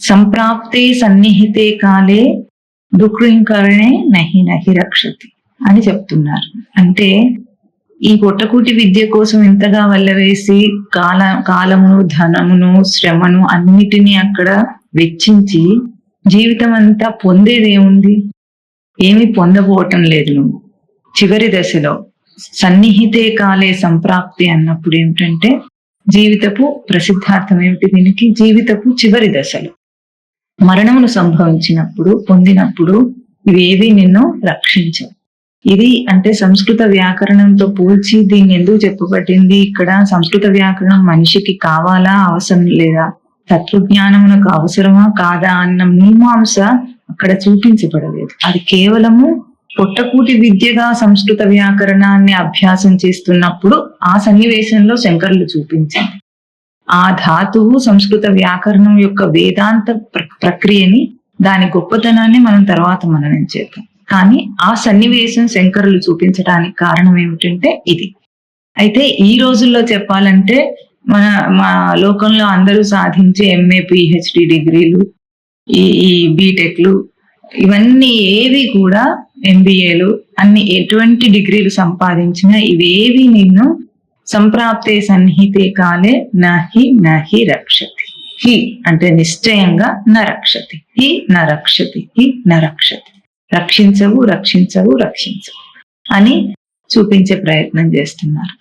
సంప్రాప్తే సన్నిహితే కాలే దుఃఖింకరణే నహి నహి రక్షతి అని చెప్తున్నారు. అంటే ఈ పొట్టకూటి విద్య కోసం ఇంతగా వల్లవేసి కాల కాలమును ధనమును శ్రమను అన్నిటినీ అక్కడ వెచ్చించి జీవితం అంతా పొందేది ఏముంది ఏమి పొందబోవటం లేదు నువ్వు. చివరి దశలో సన్నిహితే కాలే సంప్రాప్తి అన్నప్పుడు ఏమిటంటే జీవితపు ప్రసిద్ధార్థం ఏమిటి దీనికి? జీవితపు చివరి దశలు. మరణమును సంభవించినప్పుడు పొందినప్పుడు ఇవేవి నిన్ను రక్షించవు. ఇది అంటే సంస్కృత వ్యాకరణంతో పోల్చి దీన్ని ఎందుకు చెప్పబడింది? ఇక్కడ సంస్కృత వ్యాకరణం మనిషికి కావాలా అవసరం లేదా? తత్వజ్ఞానమునకు అవసరమా కాదా అన్న మీమాంస అక్కడ చూపించబడలేదు. అది కేవలము పొట్టకూటి విద్యగా సంస్కృత వ్యాకరణాన్ని అభ్యాసం చేస్తున్నప్పుడు ఆ సన్నివేశంలో శంకర్లు చూపించింది ఆ ధాతువు సంస్కృత వ్యాకరణం యొక్క వేదాంత ప్ర- ప్రక్రియని దాని గొప్పతనాన్ని మనం తర్వాత మననం చేద్దాం. కానీ ఆ సన్నివేశం శంకరులు చూపించడానికి కారణం ఏమిటంటే ఇది. అయితే ఈ రోజుల్లో చెప్పాలంటే మన మా లోకంలో అందరూ సాధించే ఎంఏ పిహెచ్డి డిగ్రీలు ఈ ఈ బీటెక్లు ఇవన్నీ ఏవి కూడా ఎంబీఏలు అన్ని ఎటువంటి డిగ్రీలు సంపాదించినా ఇవేవి నిన్ను సంప్రాప్తే సన్నిహితే కాలే నహి నహి రక్షతి. హి అంటే నిశ్చయంగా న రక్షతి హి న రక్షతి హి న రక్షతి రక్షించవు రక్షించవు రక్షించవు అని చూపించే ప్రయత్నం చేస్తున్నారు.